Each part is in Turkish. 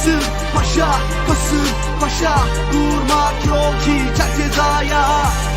Kasım Paşa Kasım Paşa. Durmak yok her cezaya.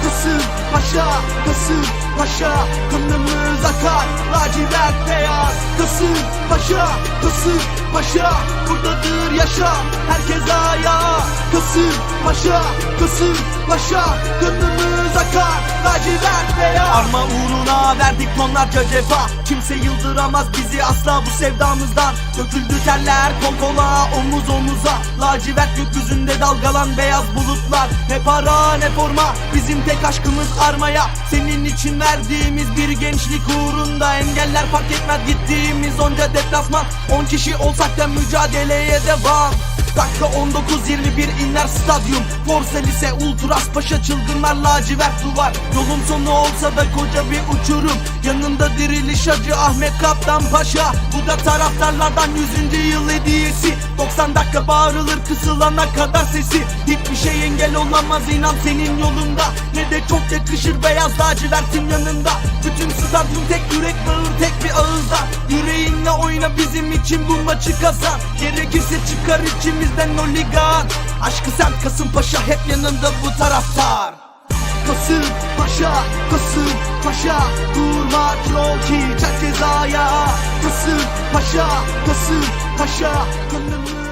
Kasım Paşa Kasım Paşa. Kanımız akar lacivert beyaz. Kasım Paşa Kasım Paşa. Buradadır yaşa herkes ayağa. Kasım Paşa Kasım Paşa. Kanımız akar lacivert beyaz. Arma uğruna verdik tonlarca cefa. Kimse yıldıramaz bizi asla bu sevdamızdan. Döküldü terler kol kola omuz omuza. Lacivert gökyüzünde dalgalan beyaz bulutlar. Ne para ne forma bizim tek aşkımız armaya. Senin için verdiğimiz bir gençlik uğrunda Engeller fark etmez gittiğimiz onca deplasman. 10 kişi olsak da mücadeleye devam Dakika 19-21 inler stadyum. Forza lise ultras paşa çılgınlar lacivert duvar. Yolun sonu olsa da koca bir uçurum. Yanında diriliş acı Ahmet Kaptan Paşa. Bu da taraftarlardan 100. yıl hediyesi 90 dakika bağırılır kısılana kadar sesi. Hiçbir şey engel olamaz inan senin yolunda. Ne de çok yakışır beyaz lacivertin yanında. Bütün stadyum tek yürek bağır tek bir ağızda. Yüreğinle oyna bizim için bu maçı kazan. Gerekirse çıkar içimizden o ligan Aşkı sen Kasımpaşa hep yanında bu taraftar. Kasım Paşa, Kasım Paşa Durmak yok hiç her cezaya. Kasım Paşa, Kasım Paşa Kanım